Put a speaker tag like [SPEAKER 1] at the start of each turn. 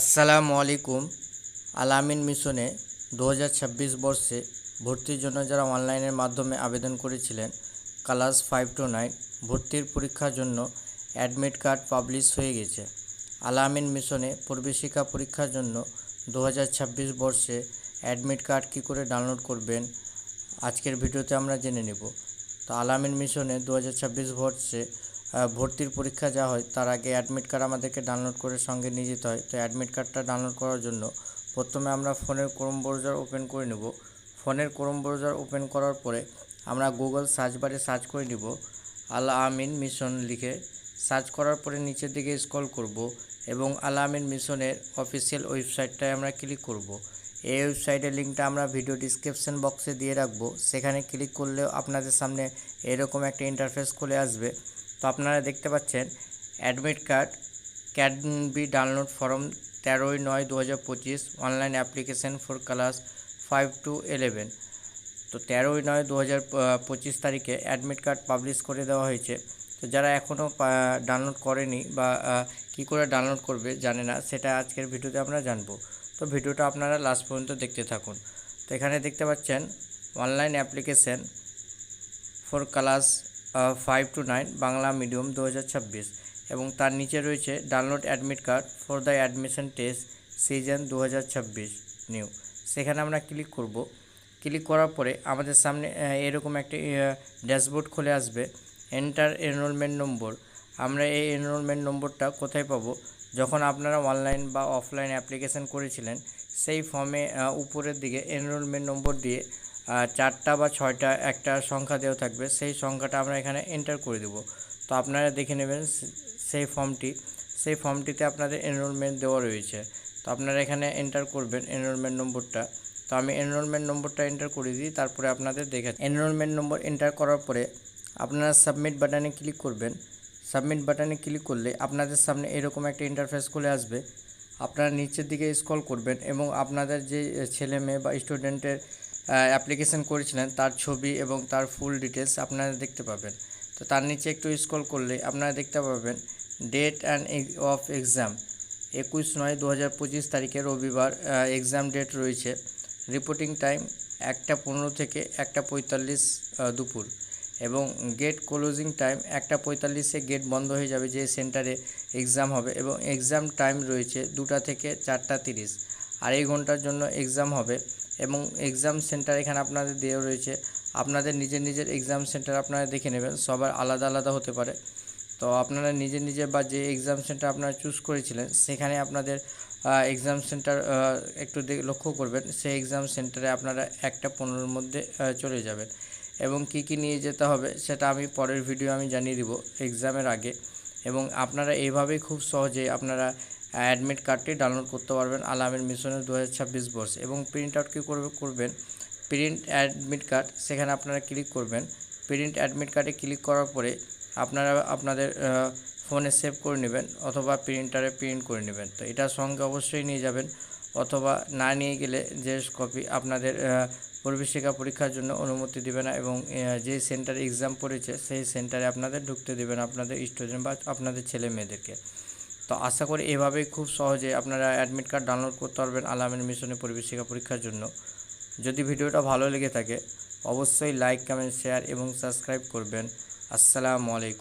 [SPEAKER 1] আসসালামু আলাইকুম। আলামিন মিশনে দু হাজার ছাব্বিশ বর্ষে ভর্তির জন্য যারা অনলাইনের মাধ্যমে আবেদন করেছিলেন, ক্লাস ফাইভ টু নাইন, ভর্তির পরীক্ষার জন্য অ্যাডমিট কার্ড পাবলিশ হয়ে গেছে। আলামিন মিশনে প্রবেশিকা পরীক্ষার জন্য দু হাজার ছাব্বিশ বর্ষে অ্যাডমিট কার্ড কী করে ডাউনলোড করবেন, আজকের ভিডিওতে আমরা জেনে নেব। তো আলামিন মিশনে দু হাজার ছাব্বিশ বর্ষে ভর্তির পরীক্ষা যা হয়, তার আগে অ্যাডমিট কার্ড আমাদেরকে ডাউনলোড করে সঙ্গে নিয়ে যেতে হয়। তো অ্যাডমিট কার্ডটা ডাউনলোড করার জন্য প্রথমে আমরা ফোনের ক্রোম ব্রাউজার ওপেন করে নেব। ফোনের ক্রোম ব্রাউজার ওপেন করার পরে আমরা গুগল সার্চ বারে সার্চ করে নিব। আল আমিন মিশন লিখে সার্চ করার পরে নিচের দিকে স্ক্রল করব এবং আল আমিন মিশনের অফিসিয়াল ওয়েবসাইটটায় আমরা ক্লিক করব। এই ওয়েবসাইটের লিঙ্কটা আমরা ভিডিও ডিসক্রিপশন বক্সে দিয়ে রাখব। সেখানে ক্লিক করলেও আপনাদের সামনে এরকম একটা ইন্টারফেস খুলে আসবে। তো আপনারা দেখতে পাচ্ছেন admit card can be download form তেরোই নয় দু হাজার পঁচিশ online application for class five to eleven তো তেরোই নয় দু হাজার পঁচিশ তারিখে অ্যাডমিট কার্ড পাবলিশ করে দেওয়া হয়েছে। তো যারা এখনও ডাউনলোড করেনি বা কী করে ডাউনলোড করবে জানে না, সেটা আজকের ভিডিওতে আমরা জানব। তো ভিডিওটা আপনারা লাস্ট পর্যন্ত দেখতে থাকুন। তো এখানে দেখতে পাচ্ছেন online application for class five to nine Bangla medium দু হাজার ছাব্বিশ। এবং তার নিচে রয়েছে download admit card for the admission test season দু হাজার ছাব্বিশ নিউ সেখানে আমরা ক্লিক করব। ক্লিক করার পরে আমাদের সামনে এরকম একটি ড্যাশবোর্ড খুলে আসবে। এন্টার এনরোলমেন্ট নম্বর আমরা এই এনরোলমেন্ট নম্বরটা কোথায় পাবো? যখন আপনারা অনলাইন বা অফলাইন অ্যাপ্লিকেশন করেছিলেন, সেই ফর্মে উপরের দিকে এনরোলমেন্ট নম্বর দিয়ে চারটা বা ছয়টা একটা সংখ্যা দেওয়া থাকবে। সেই সংখ্যাটা আমরা এখানে এন্টার করে দেব। তো আপনারা দেখে নেবেন সেই ফর্মটি। সেই ফর্মটিতে আপনাদের এনরোলমেন্ট দেওয়া রয়েছে। তো আপনারা এখানে এন্টার করবেন এনরোলমেন্ট নম্বরটা। তো আমি এনরোলমেন্ট নম্বরটা এন্টার করে দিই, তারপরে আপনাদের দেখে এনরোলমেন্ট নম্বর এন্টার করার পরে আপনারা সাবমিট বাটনে ক্লিক করবেন। সাবমিট বাটনে ক্লিক করলে আপনাদের সামনে এরকম একটা ইন্টারফেস খুলে আসবে। আপনারা নিচের দিকে স্ক্রল করবেন এবং আপনাদের যে ছেলে মেয়ে বা স্টুডেন্টের অ্যাপ্লিকেশন করেছিলেন, তার ছবি এবং তার ফুল ডিটেলস আপনারা দেখতে পাবেন। তো তার নিচে একটু স্ক্রল করলে আপনারা দেখতে পাবেন ডেট অ্যান্ড অফ এক্সাম একুশ নয় দু হাজার পঁচিশ তারিখে রবিবার এক্সাম ডেট রয়েছে। রিপোর্টিং টাইম একটা পনেরো থেকে একটা পঁয়তাল্লিশ দুপুর। এবং গেট ক্লোজিং টাইম একটা পঁয়তাল্লিশে গেট বন্ধ হয়ে যাবে যে সেন্টারে এক্সাম হবে এবং এক্সাম টাইম রয়েছে দুটা থেকে চারটা তিরিশ। আড়াই ঘণ্টার জন্য এক্সাম হবে। এবং এক্সাম সেন্টার এখানে আপনাদের দেওয়া রয়েছে। আপনাদের নিজের নিজের এক্সাম সেন্টার আপনারা দেখে নেবেন, সবার আলাদা আলাদা হতে পারে। তো আপনারা নিজে নিজে বা যে এক্সাম সেন্টার আপনারা চুজ করেছিলেন, সেখানে আপনাদের এক্সাম সেন্টার একটু লক্ষ্য করবেন, সেই এক্সাম সেন্টারে আপনারা একটা পনেরোর মধ্যে চলে যাবেন। এবং কি কি নিয়ে যেতে হবে, সেটা আমি পরের ভিডিও আমি জানিয়ে দিব এক্সামের আগে। এবং আপনারা এইভাবেই খুব সহজে আপনারা অ্যাডমিট কার্ডটি ডাউনলোড করতে পারবেন আলামের মিশনের দু হাজার ছাব্বিশ বর্ষ এবং প্রিন্ট আউট কী করবে করবেন? প্রিন্ট অ্যাডমিট কার্ড, সেখানে আপনারা ক্লিক করবেন। প্রিন্ট অ্যাডমিট কার্ডে ক্লিক করার পরে আপনারা আপনাদের ফোনে সেভ করে নেবেন অথবা প্রিন্টারে প্রিন্ট করে নেবেন। তো এটার সঙ্গে অবশ্যই নিয়ে যাবেন অথবা না নিয়ে গেলে যে কপি আপনাদের প্রবেশিকা পরীক্ষার জন্য অনুমতি দেবে না এবং যে সেন্টারে এক্সাম পড়েছে সেই সেন্টারে আপনাদের ঢুকতে দেবেন আপনাদের স্টুডেন্ট বা আপনাদের ছেলে মেয়েদেরকে। তো আশা করি এভাবেই খুব সহজে আপনারা অ্যাডমিট কার্ড ডাউনলোড করতে পারবেন আলামের মিশনের পরিবেশিকা পরীক্ষার জন্য। যদি ভিডিওটা ভালো লেগে থাকে, অবশ্যই লাইক কমেন্ট শেয়ার এবং সাবস্ক্রাইব করবেন। আসসালামু আলাইকুম।